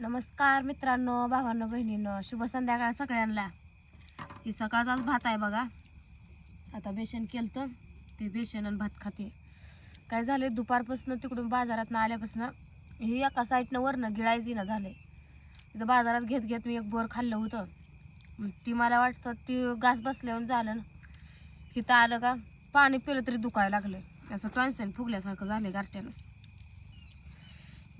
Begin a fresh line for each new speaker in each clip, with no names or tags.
नमस्कार मित्रांनो भावांनो बहिणींनो शुभ संध्याकाळ सगळ्यांना. ही सकाळचाच भात आहे बघा. आता बेसन केलं ते बेसन आणि भात खाते. काय झाले दुपारपासून तिकडून बाजारात आल्यापासून ही एका साईडनं वरनं गिळायची ना झाले तिथं बाजारात घेत घेत मी एक बोर खाल्लं होतं. ती मला वाटतं ती घास बसल्यावर झालं. ना इथं आलं का पाणी पिलं तरी दुखायला लागलं असं टॉन्सेन फुगल्यासारखं झालं गारट्यानं.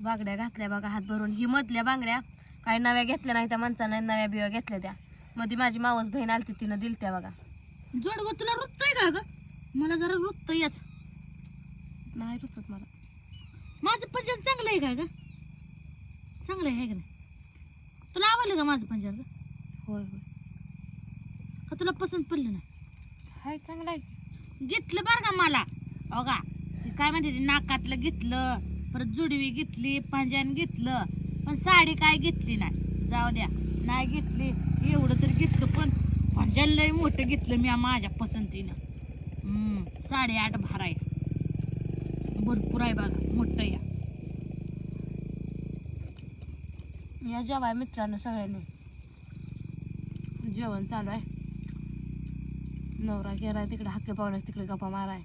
बांगड्या घातल्या बघा हात भरून. ही मधल्या बांगड्या काही नव्या घेतल्या नाही त्या माणसानं नव्या बिव्या घेतल्या त्या. मध्ये माझी मावस बहीण आलती तिनं दिलत्या बघा.
जोडगं तुला रुततंय का ग? मला जरा रुततंयच
नाही रुचत मला.
माझं पंजन चांगलं आहे का ग? चांगलं आहे का नाही? तुला आवडलं का माझं पंजन ग?
होय होय.
का तुला पसंत पडलं ना
हाय चांगला आहे.
घेतलं बरं का मला? का ते काय म्हणते नाकातलं घेतलं. परत जुडवी घेतली पंजान घेतलं पण साडी काय घेतली नाही. जाऊ द्या. नाही घेतली एवढं तरी घेतलं पण पंजान लय मोठं घेतलं मी माझ्या पसंतीनं. हम्म, साडेआठ भार आहे. भरपूर आहे बघा मोठं या.
या जेवाय मित्रांनो सगळ्यांनी. जेवण चालू आहे. नवरा गेला तिकडे हाके पाहुणे तिकडे गप्पा माराय.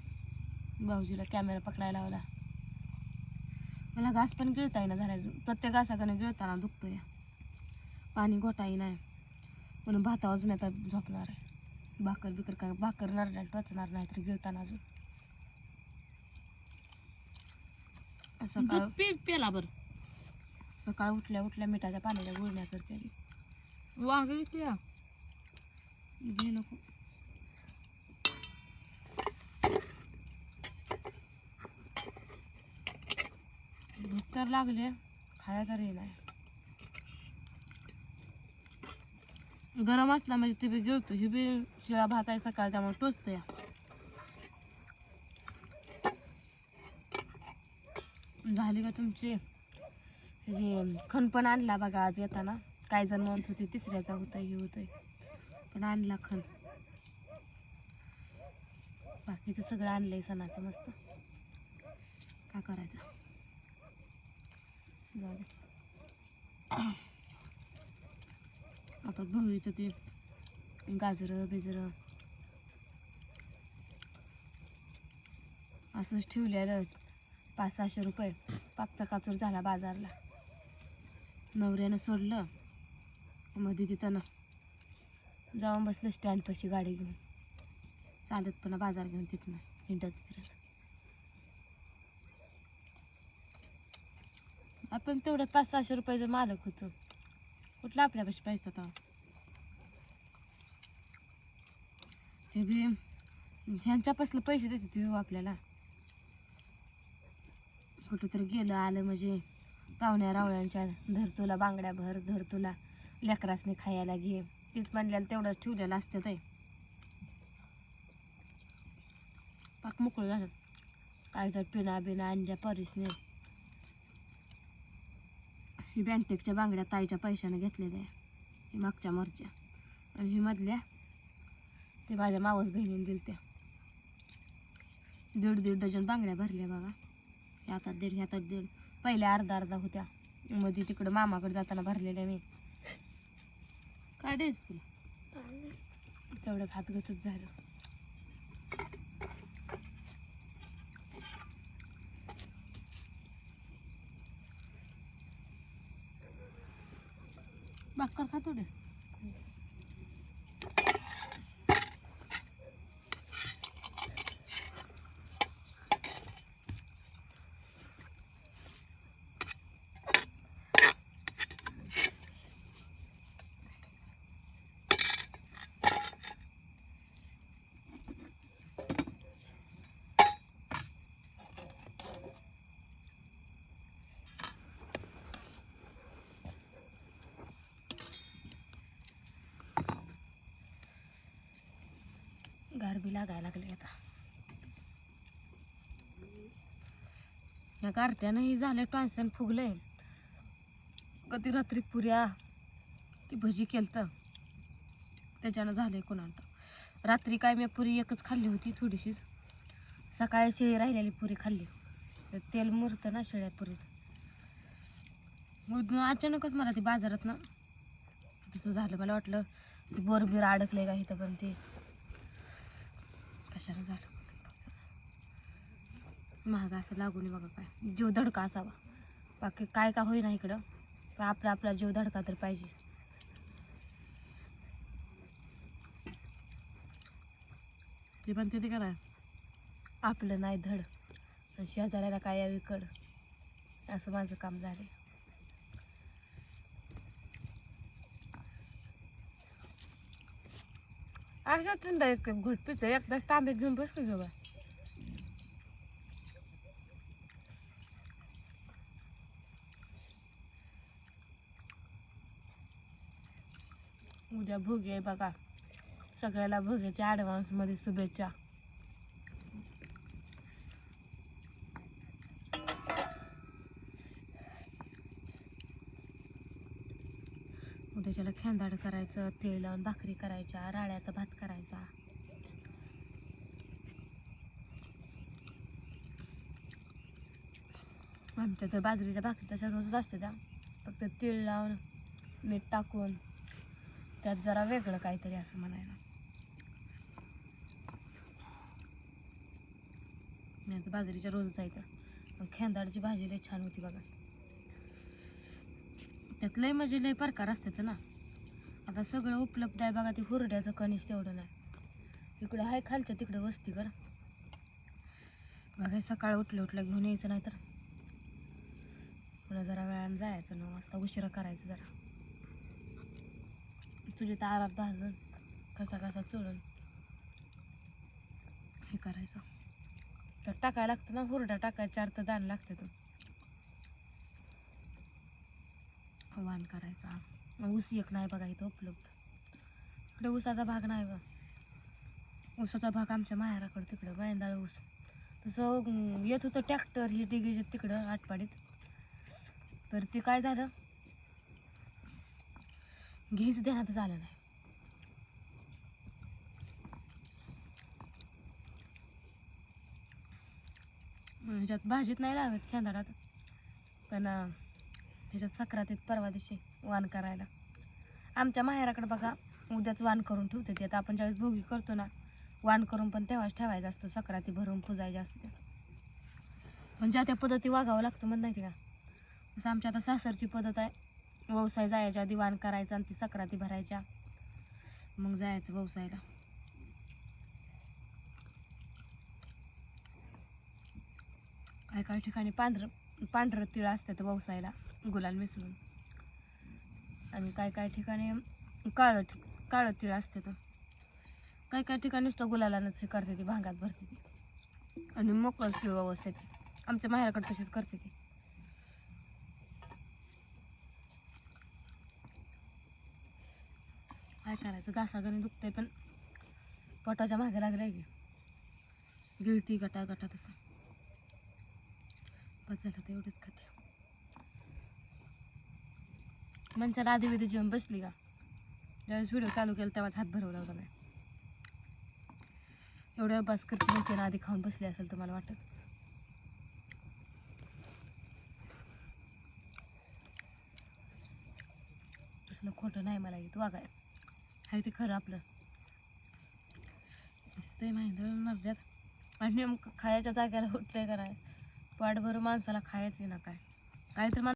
भाऊजीला कॅमेरा पकडायला लावला. मला घास पण गिळता येईना झाला प्रत्येक घासाकडे गिळताना दुखतो या पाणी घोटाई नाही म्हणून भातावच मी आता झोपणार आहे. भाकर बिकर काय भाकर नरड्याला टोचणार नाही तरी गिळताना अजून. सकाळ
दूध पी पेला बर.
सकाळ उठल्या उठल्या मिठाच्या पाण्याच्या गुळण्या करते.
वांग
घे नको. तर लागले. खाया तरी नाही गरम असला म्हणजे ते बी जेवतो हे बी शिळा भात आहे सकाळ त्यामुळे टोचतो या. झाली का तुमची? हे खण पण आणला बघा आज येताना. काही जण म्हणत होते तिसऱ्याचा होता हे होतंय. पण आणला खण. बाकीचं सगळं आणलंय सणाचं मस्त. काय करायचं? आता गहूचं ते गाजरं बिजरं असंच ठेवलेलं पाच सहाशे रुपये. पाचचा काचूर झाला बाजारला. नवऱ्यानं सोडलं. मध्ये तिथं जाऊन बसलं स्टँडपाशी गाडी घेऊन. चालत पुन्हा बाजार घेऊन तिथनं हिंडत फिरत. आपण तेवढ्यात पाच सहाशे रुपयाचं मालक होतो कुठला आपल्यापाशी पैसा होता हे बी ह्यांच्यापासलं पैसे देते ते हो आपल्याला. कुठं तरी गेलं आलं म्हणजे पाहुण्या रावळ्यांच्या धर तुला बांगड्या भर धर तुला लेकरासने खायला घे. तीच म्हणल्याला तेवढंच ठेवलेलं असतं ते. पाक मोकळं झालं. काय तर पिना बिना अंड्या परीसने. ही बँटेकच्या बांगड्या ताईच्या पैशाने घेतलेल्या आहे ही मागच्या मोरच्या. आणि ही मधल्या ते माझ्या मावस बहिणीने दिल त्या दीड दीड डझन बांगड्या भरल्या बघा ह्यातात दीड ह्यातात दीड. पहिल्या अर्धा अर्धा होत्या. मध्ये तिकडं मामाकडे जाताना भरलेल्या मी.
काय द्यायचं तुला?
तेवढं घातगतच झालं.
भाकर खातो दे
गारबी लागायला लागले आता. या गारट्यानंही झालं टॉन्सन फुगलंय. कधी रात्री पुऱ्या ती भजी केलतं. त्याच्यानं झालंय कोणाला रात्री काय मी पुरी एकच खाल्ली होती थोडीशीच सकाळी शेळी राहिलेली पुरी खाल्ली. तेल मुरतं ना शेळ्या पुरीत. अचानकच मला ती बाजारात ना तसं झालं मला वाटलं की बोरबीर अडकले का इथं पण ते कशाला झालं. महाग असं लागून बघा काय. जीव धडका असावा. बाकी काय का होईना इकडं. पण आपला आपला जीव धडका तर पाहिजे.
ते पण ते करा
आपलं नाही धड. शेजाऱ्याला काय यावी कड असं माझं काम झालंय. अशा थंड एक घोट पितं एकदाच तांब्यात घेऊन बस की जवळ उद्या भोगे आहे बघा सगळ्याला भोग्याच्या ॲडव्हान्समध्ये शुभेच्छा उद्याच्याला खेंदाड करायचं तेल लावून भाकरी करायच्या राळ्याचा भात करायचा. आमच्या तर बाजरीच्या भाकरी तशा रोजच असते त्या फक्त तीळ लावून मीठ टाकून त्यात जरा वेगळं काहीतरी असं म्हणायला. मी आता बाजरीच्या रोजच आहे तर खेंदाडची भाजी लई छान होती बघा. त्यात लय म्हणजे लय प्रकार असतात ना. आता सगळं उपलब्ध आहे बघा ते हुरड्याचं कणीस तेवढं नाही. इकडं आहे खालच्या तिकडं वस्ती कर. बघा सकाळ उठलं उठलं घेऊन यायचं नाही तर. पुन्हा जरा वेळानं जायचं नऊ वाजता उशिरा करायचं जरा. तुझे तारात भाजून कसा कसा चोळून हे करायचं. तर टाकायला लागतं ना हुरडा टाकायला चार तर दाण लागते तो वाण करायचा. ऊस एक नाही बघा इथं उपलब्ध. इकडे ऊसाचा भाग नाही बघ. ऊसाचा भाग आमच्या माहेराकडं तिकडं बायंदाळ ऊस. तसं येत होतं ट्रॅक्टर ही डिगी तिकडं आटपाडीत. तर ते काय झालं? घेच देण्यात झालं नाही. ह्याच्यात भाजीत नाही लागत खेंदाडात. पण ह्याच्यात सक्रातीत परवा दिवशी वाण करायला. आमच्या माहेराकडे बघा उद्याच वाण करून ठेवते ते. आता आपण ज्यावेळेस भोगी करतो ना वाण करून पण तेव्हाच ठेवायचा असतो. सक्राती भरून पुजायची असते पण ज्या त्या पद्धती वागावं लागतं म्हण नाही का? जसं आमच्या आता सासरची पद्धत आहे. व्यवसाय जायच्या आधी वाण करायचा आणि ती सक्राती भरायच्या. मग जायचं व्यवसायाला. काही काही ठिकाणी पांढरं पांढरं तिळ असतं व्यवसायाला. गुलाल मिसळून. आणि काय काय ठिकाणी काळं काळं असते तर. काय काय ठिकाणी तो गुलालानंच हे करते ती भांगात भरते ती. आणि मोकळच असते व्यवस्थित आमच्या माहेराकडे तशीच करते ती. काय करायचं? घासागणी दुखतंय पण पोटाच्या मागे लागलाय की. गिळती गटा गटा तसं. बस झालं तर एवढंच खाते. मनच्याला आधी विधी जेवण बसली का? ज्यावेळेस व्हिडिओ चालू केला तेव्हाच हात भरवला होता नाही एवढ्या बस करते नव्हते ना आधी खाऊन बसली असेल तर मला वाटत. खोटं नाही मला येत वागाय आहे ते खरं आपलं. ते माहिती नव्यात. आणि नेमकं खायच्या जाग्याला उठलंय का नाही? पाठ माणसाला खायचं ना काय? काय तर